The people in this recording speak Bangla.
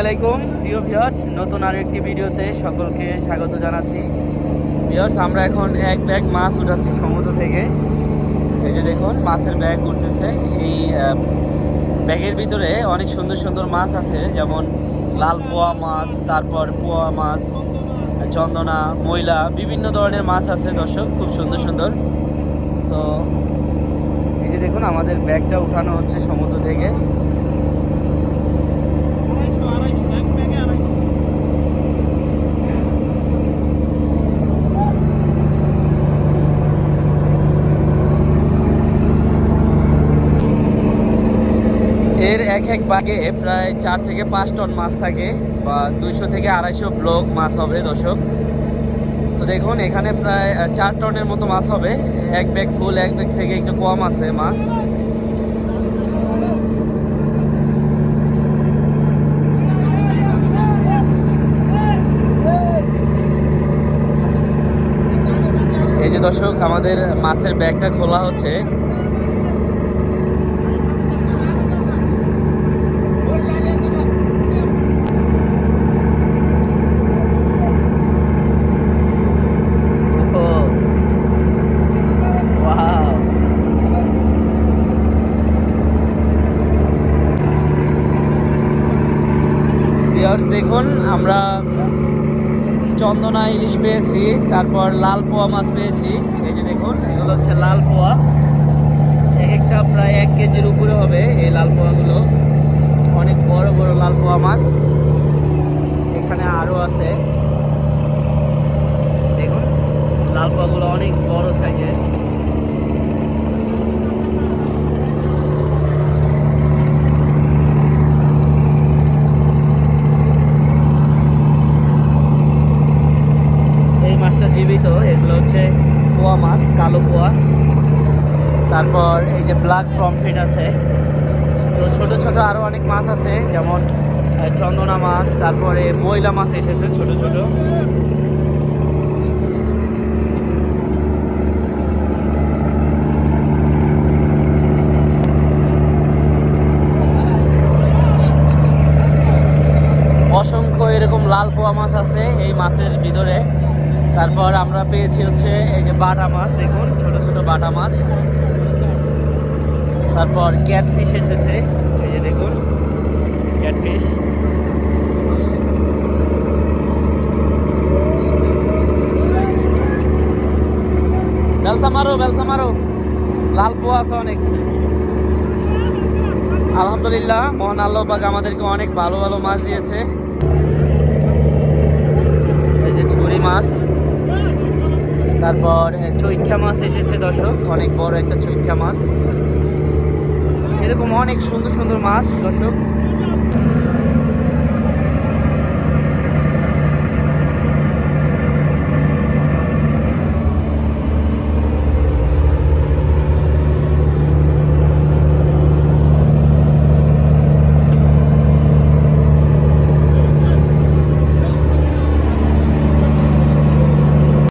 আলাইকুম প্রিয় ভিউয়ার্স, নতুন আর একটি ভিডিওতে সকলকে স্বাগত জানাচ্ছি। ভিউয়ার্স, আমরা এখন এক ব্যাগ মাছ উঠাচ্ছি সমুদ্র থেকে। এই যে দেখুন, মাছের ব্যাগ উঠতেছে। এই ব্যাগের ভিতরে অনেক সুন্দর সুন্দর মাছ আছে, যেমন লাল পোয়া মাছ, তারপর পোয়া মাছ, চন্দনা, ময়লা, বিভিন্ন ধরনের মাছ আছে দর্শক, খুব সুন্দর সুন্দর। তো এই যে দেখুন, আমাদের ব্যাগটা উঠানো হচ্ছে সমুদ্র থেকে আড়াইশো আড়াইশো এক ব্যাগে আড়াইশো এর এক এক বাগে প্রায় চার থেকে পাঁচ টন মাছ থাকে বা দুইশো থেকে আড়াইশো ব্লক মাছ হবে দর্শক। তো দেখুন, এখানে প্রায় চার টনের মতো মাছ হবে। এক ব্যাগ ফুল, এক ব্যাগ থেকে একটু কম আছে মাছ। এই যে দর্শক, আমাদের মাছের ব্যাগটা খোলা হচ্ছে। ভিউয়ার্স দেখুন, আমরা চন্দনা ইলিশ পেয়েছি, তারপর লাল পোয়া মাছ পেয়েছি। এই যে দেখুন, এগুলো হচ্ছে লাল পোয়া। এক একটা প্রায় এক কেজির উপরে হবে এই লাল পোয়াগুলো। অনেক বড় বড় লাল পোয়া মাছ। এখানে আরও আছে। দেখুন, লাল পোয়াগুলো অনেক বড় সাইজের এই মাছটা জীবিত, এগুলো হচ্ছে পোয়া মাছ, কালো পোয়া। তারপর এই যে ব্ল্যাক প্রমফিট আছে। তো ছোট ছোট আরও অনেক মাছ আছে, যেমন চন্দনা মাছ, তারপরে ময়লা মাছ এসেছে ছোট ছোট। অসংখ্য এরকম লাল পোয়া মাছ আছে এই মাছের ভিতরে। তারপর আমরা পেয়েছি হচ্ছে এই যে বাটা মাছ, দেখুন, ছোট ছোট বাটা মাছ। তারপর ক্যাটফিশ এসেছে, এই যে দেখুন, ক্যাটফিশ। বেলসা মারো বেলসা মারো। লাল পোয়া আছে অনেক। আলহামদুলিল্লাহ, মহান আল্লাহ পাক আমাদেরকে অনেক ভালো ভালো মাছ দিয়েছে। এই যে ছুরি মাছ। তারপর চৈঠা মাছ এসেছে দর্শক, অনেক বড় একটা চৈঠা মাছ এরকম অনেক সুন্দর সুন্দর মাছ দর্শক।